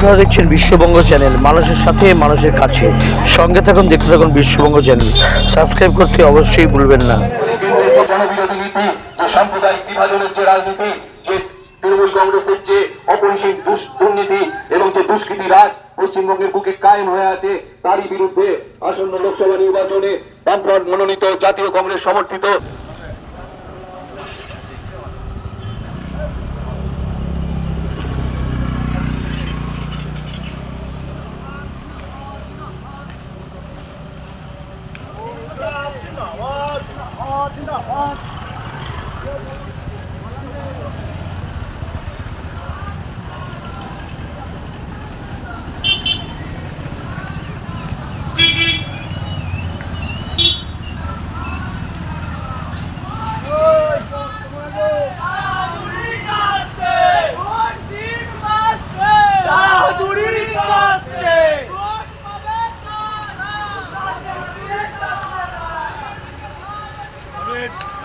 আপনারা দেখছেন বিশ্ববঙ্গ চ্যানেল মানুষের সাথে, মানুষের কাছে। সঙ্গে থাকুন, দেখতে থাকুন বিশ্ববঙ্গ চ্যানেল। সাবস্ক্রাইব করতে অবশ্যই ভুলবেন না। সাম্প্রদায়িক বিভাজনের যে রাজনীতি, যে তৃণমূল কংগ্রেসের যে অপরিসীম দুর্নীতি এবং যে দুষ্কৃতি রাজ পশ্চিমবঙ্গের বুকে কায়েম হয়ে আছে, তারই বিরুদ্ধে আসন্ন লোকসভা নির্বাচনে মনোনীত জাতীয় কংগ্রেস সমর্থিত জিন্দাবাদ। জিন্দাবাদ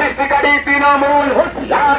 সৃষ্টিকারী তৃণমূল। হুসলার